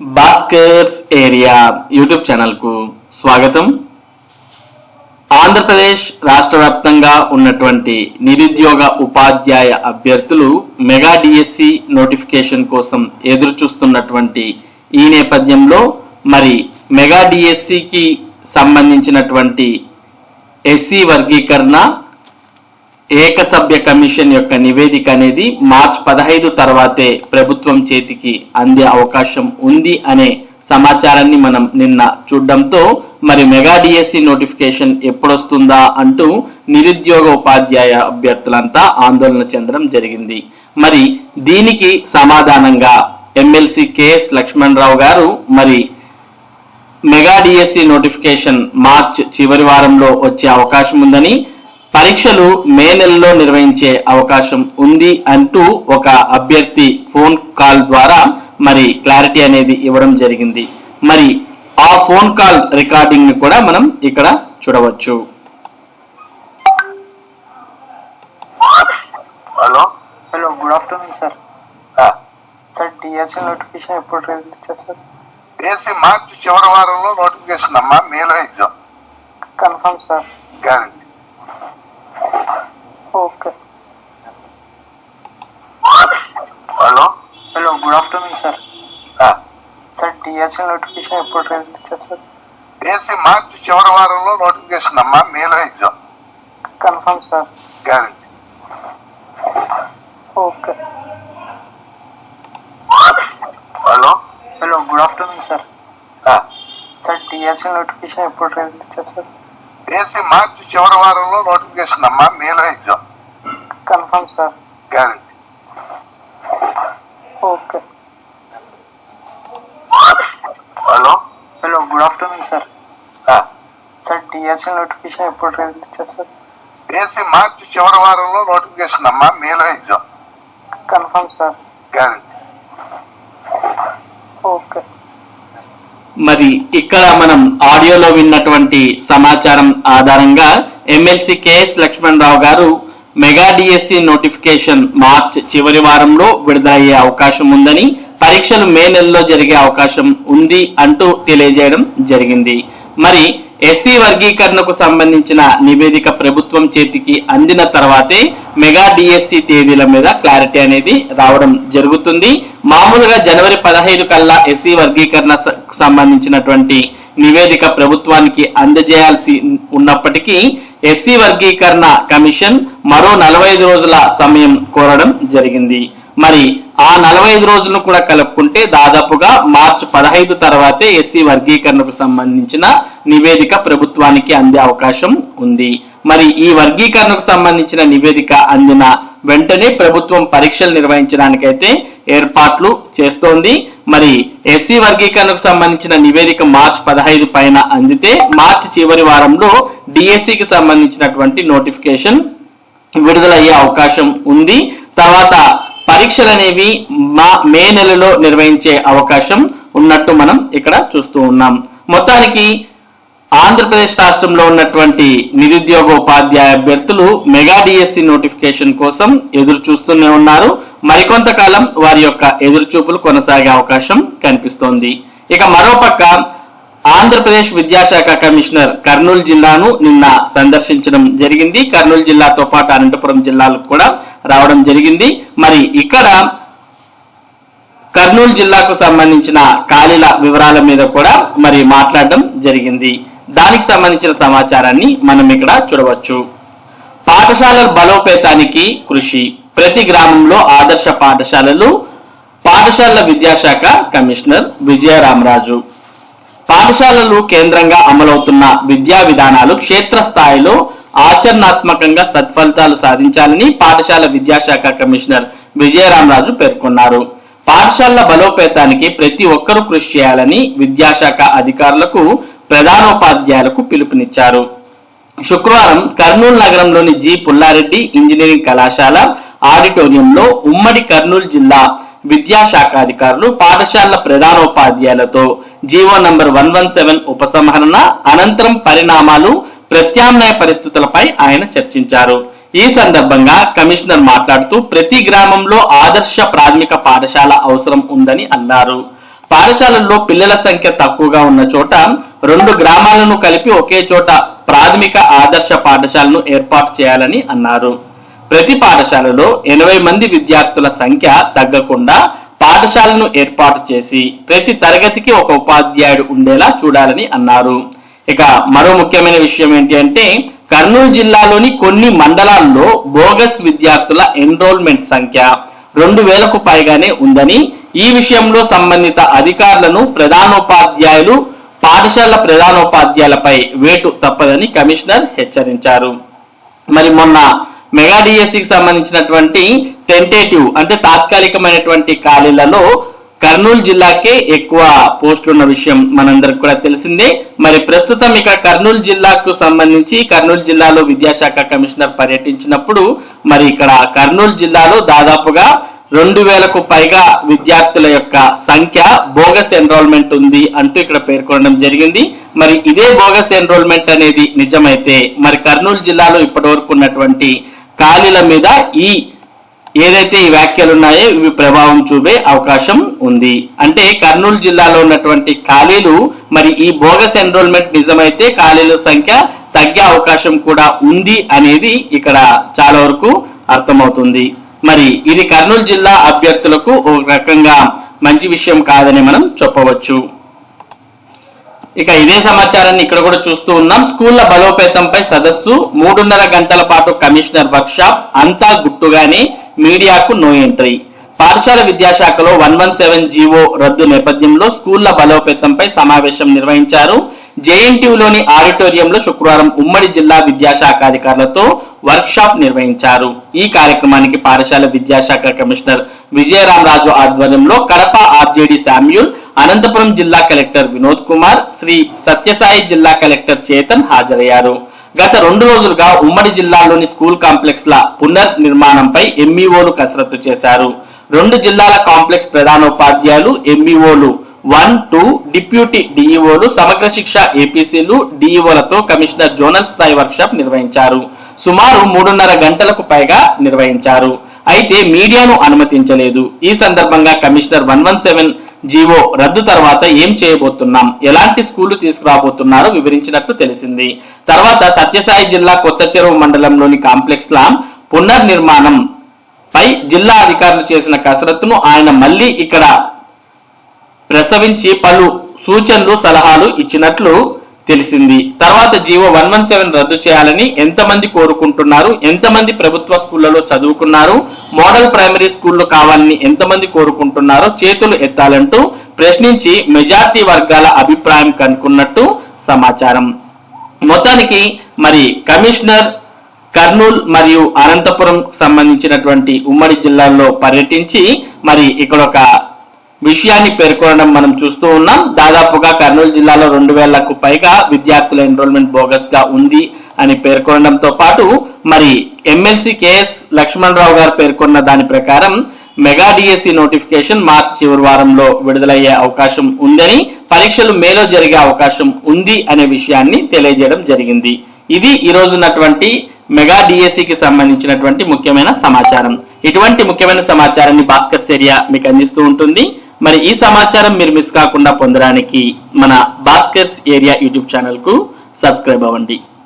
Bhaskar's area YouTube ఛానల్కు స్వాగతం. ఆంధ్రప్రదేశ్ రాష్ట్ర వ్యాప్తంగా ఉన్నటువంటి నిరుద్యోగ ఉపాధ్యాయ అభ్యర్థులు మెగా డిఎస్సి నోటిఫికేషన్ కోసం ఎదురు చూస్తున్నటువంటి ఈ నేపథ్యంలో మరి మెగా డిఎస్సికి సంబంధించినటువంటి ఎస్సీ వర్గీకరణ ఏకసభ్య కమిషన్ యొక్క నివేదిక అనేది మార్చ్ పదహైదు తర్వాతే ప్రభుత్వం చేతికి అందే అవకాశం ఉంది అనే సమాచారాన్ని మనం నిన్న చూడడంతో మరి మెగా డిఎస్సి నోటిఫికేషన్ ఎప్పుడొస్తుందా అంటూ నిరుద్యోగ ఉపాధ్యాయ అభ్యర్థులంతా ఆందోళన చెందడం జరిగింది. మరి దీనికి సమాధానంగా ఎమ్మెల్సీ కెఎస్ లక్ష్మణరావు గారు మరి మెగా డిఎస్సి నోటిఫికేషన్ మార్చ్ చివరి వారంలో వచ్చే అవకాశం ఉందని పరీక్షలు మే నెలలో నిర్వహించే అవకాశం ఉంది అంటూ ఒక అభ్యర్థి ఫోన్ కాల్ ద్వారా మరి క్లారిటీ అనేది ఇవ్వడం జరిగింది. మరి ఆ ఫోన్ కాల్ రికార్డింగ్ని కూడా మనం ఇక్కడ చూడవచ్చు. Hello? Hello good afternoon sir. ఆ, సార్ డిఎస్సి నోటిఫికేషన్ ఎప్పుడు రిలీజ్ చేస్తారు? ఏసీ మార్చి చివరి వారంలో నోటిఫికేషన్ అమ్మా మేలో exam. Confirm sir. Guarantee okay sir hello hello good afternoon sir ఆ, సార్ డిఎస్సి నోటిఫికేషన్ ఎప్పుడు రిలీజ్ చేస్తారు ఏసీ మార్చి చివరి వారంలో నోటిఫికేషన్ అమ్మా మేలో exam confirm sir guarantee okay sir hello hello good afternoon sir ఆ, సార్ డిఎస్సి నోటిఫికేషన్ ఎప్పుడు రిలీజ్ చేస్తారు ఏసీ మార్చి చివరి వారంలో నోటిఫికేషన్ అమ్మా మేలో exam confirm sir guarantee okay sir hello hello afternoon sir. ఆ, సార్ డిఎస్సి నోటిఫికేషన్ ఎప్పుడు రిలీజ్ చేస్తారు? ఏసీ మార్చి చివరి వారంలో నోటిఫికేషన్ అమ్మా మేలో exam confirm sir guarantee okay sir మరి ఇక్కడ మనం ఆడియోలో విన్నటువంటి సమాచారం ఆధారంగా ఎమ్మెల్సీ కెఎస్ లక్ష్మణరావు గారు మెగా డిఎస్సి నోటిఫికేషన్ మార్చ్ చివరి వారంలో విడుదలయ్యే అవకాశం ఉందని పరీక్షలు మే నెలలో జరిగే అవకాశం ఉంది అంటూ తెలియజేయడం జరిగింది. మరి ఎస్సీ వర్గీకరణకు సంబంధించిన నివేదిక ప్రభుత్వం చేతికి అందిన తర్వాతే మెగా డిఎస్సి తేదీల మీద క్లారిటీ అనేది రావడం జరుగుతుంది. మామూలుగా జనవరి పదహైదు కల్లా ఎస్సీ వర్గీకరణ స- సంబంధించినటువంటి నివేదిక ప్రభుత్వానికి అందజేయాల్సి ఉన్నప్పటికీ ఎస్సీ వర్గీకరణ కమిషన్ మరో నలభై రోజుల సమయం కోరడం జరిగింది. మరి ఆ నలభై ఐదు రోజులను కూడా కలుపుకుంటే దాదాపుగా మార్చి పదహైదు తర్వాతే ఎస్సీ వర్గీకరణకు సంబంధించిన నివేదిక ప్రభుత్వానికి అందే అవకాశం ఉంది. మరి ఈ వర్గీకరణకు సంబంధించిన నివేదిక అందిన వెంటనే ప్రభుత్వం పరీక్షలు నిర్వహించడానికైతే ఏర్పాట్లు చేస్తోంది. మరి ఎస్సీ వర్గీకరణకు సంబంధించిన నివేదిక మార్చ్ పదహైదు పైన అందితే మార్చి చివరి వారంలో డిఎస్సికి సంబంధించినటువంటి నోటిఫికేషన్ విడుదలయ్యే అవకాశం ఉంది. తర్వాత పరీక్షలు అనేవి మా మే నెలలో నిర్వహించే అవకాశం ఉన్నట్టు మనం ఇక్కడ చూస్తూ ఉన్నాం. మొత్తానికి ఆంధ్రప్రదేశ్ రాష్ట్రంలో ఉన్నటువంటి నిరుద్యోగ ఉపాధ్యాయ అభ్యర్థులు మెగా డిఎస్సి నోటిఫికేషన్ కోసం ఎదురు చూస్తూనే ఉన్నారు. మరికొంతకాలం వారి యొక్క ఎదురుచూపులు కొనసాగే అవకాశం కనిపిస్తోంది. ఇక మరోపక్క ఆంధ్రప్రదేశ్ విద్యాశాఖ కమిషనర్ కర్నూలు జిల్లాను నిన్న సందర్శించడం జరిగింది. కర్నూలు జిల్లాతో పాటు అనంతపురం జిల్లాలకు కూడా రావడం జరిగింది. మరి ఇక్కడ కర్నూలు జిల్లాకు సంబంధించిన ఖాళీల వివరాల మీద కూడా మరి మాట్లాడడం జరిగింది. దానికి సంబంధించిన సమాచారాన్ని మనం ఇక్కడ చూడవచ్చు. పాఠశాలల బలోపేతానికి కృషి. ప్రతి గ్రామంలో ఆదర్శ పాఠశాలలు పాఠశాలల విద్యాశాఖ కమిషనర్ విజయరామరాజు. పాఠశాలలు కేంద్రంగా అమలవుతున్న విద్యా విధానాలు క్షేత్రస్థాయిలో ఆచరణాత్మకంగా సత్ఫలితాలు సాధించాలని పాఠశాల విద్యాశాఖ కమిషనర్ విజయరామరాజు పేర్కొన్నారు. పాఠశాలల బలోపేతానికి ప్రతి ఒక్కరూ కృషి చేయాలని విద్యాశాఖ అధికారులకు ప్రధానోపాధ్యాయులకు పిలుపునిచ్చారు. శుక్రవారం కర్నూలు నగరంలోని జి. పుల్లారెడ్డి ఇంజనీరింగ్ కళాశాల ఆడిటోరియంలో ఉమ్మడి కర్నూలు జిల్లా విద్యాశాఖ అధికారులు పాఠశాలల ప్రధానోపాధ్యాయులతో GO number one one seven ఉపసంహరణ అనంతరం పరిణామాలు ప్రత్యామ్నాయ పరిస్థితులపై ఆయన చర్చించారు. ఈ సందర్భంగా కమిషనర్ మాట్లాడుతూ ప్రతి గ్రామంలో ఆదర్శ ప్రాథమిక పాఠశాల అవసరం ఉందని అన్నారు. పాఠశాలల్లో పిల్లల సంఖ్య తక్కువగా ఉన్న చోట రెండు గ్రామాలను కలిపి ఒకే చోట ప్రాథమిక ఆదర్శ పాఠశాలను ఏర్పాటు చేయాలని అన్నారు. ప్రతి పాఠశాలలో ఎనభై మంది విద్యార్థుల సంఖ్య తగ్గకుండా పాఠశాలను ఏర్పాటు చేసి ప్రతి తరగతికి ఒక ఉపాధ్యాయుడు ఉండేలా చూడాలని అన్నారు. ఇక మరో ముఖ్యమైన విషయం ఏంటి అంటే కర్నూలు జిల్లాలోని కొన్ని మండలాల్లో బోగస్ విద్యార్థుల ఎన్రోల్మెంట్ సంఖ్య రెండు వేలకు పైగానే ఉందని ఈ విషయంలో సంబంధిత అధికారులను ప్రధానోపాధ్యాయులు పాఠశాల ప్రధానోపాధ్యాయులపై వేటు తప్పదని కమిషనర్ హెచ్చరించారు. మరి మొన్న మెగా డిఎస్సికి సంబంధించినటువంటి టెంటేటివ్ అంటే తాత్కాలికమైనటువంటి ఖాళీలలో కర్నూలు జిల్లాకే ఎక్కువ పోస్టులు ఉన్న విషయం మనందరికి కూడా తెలిసిందే. మరి ప్రస్తుతం ఇక కర్నూలు జిల్లాకు సంబంధించి కర్నూలు జిల్లాలో విద్యాశాఖ కమిషనర్ పర్యటించినప్పుడు మరి ఇక్కడ కర్నూలు జిల్లాలో దాదాపుగా రెండు వేలకు పైగా విద్యార్థుల యొక్క సంఖ్య బోగస్ ఎన్రోల్మెంట్ ఉంది అంటూ ఇక్కడ పేర్కొనడం జరిగింది. మరి ఇదే బోగస్ ఎన్రోల్మెంట్ అనేది నిజమైతే మరి కర్నూలు జిల్లాలో ఇప్పటివరకు ఉన్నటువంటి ఖాళీల మీద ఈ ఏదైతే ఈ వ్యాఖ్యలు ఉన్నాయో ఇవి ప్రభావం చూపే అవకాశం ఉంది. అంటే కర్నూలు జిల్లాలో ఉన్నటువంటి ఖాళీలు మరి ఈ బోగస్ ఎన్రోల్మెంట్ నిజమైతే ఖాళీల సంఖ్య తగ్గే అవకాశం కూడా ఉంది అనేది ఇక్కడ చాలా వరకు అర్థమవుతుంది. మరి ఇది కర్నూలు జిల్లా అభ్యర్థులకు ఒక రకంగా మంచి విషయం కాదని మనం చెప్పవచ్చు. ఇక ఇదే సమాచారాన్ని ఇక్కడ కూడా చూస్తూ ఉన్నాం. స్కూళ్ళ బలోపేతంపై సదస్సు మూడున్నర గంటల పాటు కమిషనర్ వర్క్షాప్ అంతా గుట్టుగానే మీడియాకు నో ఎంట్రీ. పాఠశాల విద్యాశాఖలో వన్ వన్ సెవెన్ జీవో రద్దు నేపథ్యంలో స్కూళ్ళ బలోపేతంపై సమావేశం నిర్వహించారు. జేఎన్టీయులోని ఆడిటోరియంలో శుక్రవారం ఉమ్మడి జిల్లా విద్యాశాఖ అధికారులతో వర్క్ షాప్ నిర్వహించారు. ఈ కార్యక్రమానికి పాఠశాల విద్యాశాఖ కమిషనర్ విజయరామరాజు ఆధ్వర్యంలో కడప ఆర్జేడి శామ్యూల్ అనంతపురం జిల్లా కలెక్టర్ వినోద్ కుమార్ శ్రీ సత్యసాయి జిల్లా కలెక్టర్ చేతన్ హాజరయ్యారు. గత రెండు రోజులుగా ఉమ్మడి జిల్లాలోని స్కూల్ కాంప్లెక్స్ ల పునర్నిర్మాణంపై ఎంఈఓలు కసరత్తు చేశారు. రెండు జిల్లాల కాంప్లెక్స్ ప్రధానోపాధ్యాయులు ఎంఈఓలు వన్ టూ డిప్యూటీ డిఈఓలు సమగ్ర శిక్ష ఏపీసీలు డిఈఓలతో కమిషనర్ జోనల్ స్థాయి వర్క్షాప్ నిర్వహించారు. సుమారు మూడున్నర గంటలకు పైగా నిర్వహించారు. అయితే మీడియాను అనుమతించలేదు. ఈ సందర్భంగా commissioner one one seven GO రద్దు తర్వాత ఏం చేయబోతున్నాం? ఎలాంటి స్కూళ్ళు తీసుకురాబోతున్నారో వివరించినట్లు తెలిసింది. తర్వాత సత్యసాయి జిల్లా కొత్త చెరువు మండలంలోని కాంప్లెక్స్ లా పునర్నిర్మాణం పై జిల్లా అధికారులు చేసిన కసరత్తును ఆయన మళ్ళీ ఇక్కడ ప్రసవించి పలు సూచనలు సలహాలు ఇచ్చినట్లు తెలిసింది. తర్వాత జీవో వన్ వన్ సెవెన్ రద్దు చేయాలని ఎంతమంది కోరుకుంటున్నారు? ఎంతమంది ప్రభుత్వ స్కూళ్ళలో చదువుకున్నారు? మోడల్ ప్రైమరీ స్కూళ్ళు కావాలని ఎంతమంది కోరుకుంటున్నారో చేతులు ఎత్తాలంటూ ప్రశ్నించి మెజార్టీ వర్గాల అభిప్రాయం కనుక్కున్నట్టు సమాచారం. మొత్తానికి మరి కమిషనర్ కర్నూల్ మరియు అనంతపురం సంబంధించినటువంటి ఉమ్మడి జిల్లాల్లో పర్యటించి మరి ఇక్కడ ఒక విషయాన్ని పేర్కొనడం మనం చూస్తూ ఉన్నాం. దాదాపుగా కర్నూలు జిల్లాలో రెండు వేలకు పైగా విద్యార్థుల ఎన్రోల్మెంట్ బోగస్గా ఉంది అని పేర్కొనడంతో పాటు మరి ఎమ్మెల్సీ కేఎస్ లక్ష్మణ్ రావు గారు పేర్కొన్న దాని ప్రకారం మెగా డిఎస్సి నోటిఫికేషన్ మార్చి చివరి వారంలో విడుదలయ్యే అవకాశం ఉందని పరీక్షలు మేలో జరిగే అవకాశం ఉంది అనే విషయాన్ని తెలియజేయడం జరిగింది. ఇది ఈ రోజున్నటువంటి మెగా డిఎస్సికి సంబంధించినటువంటి ముఖ్యమైన సమాచారం. ఇటువంటి ముఖ్యమైన సమాచారాన్ని భాస్కర్ ఏరియా మీకు అందిస్తూ ఉంటుంది. మరి ఈ సమాచారం మీరు మిస్ కాకుండా పొందడానికి మన భాస్కర్స్ ఏరియా యూట్యూబ్ ఛానల్కు సబ్స్క్రైబ్ అవ్వండి.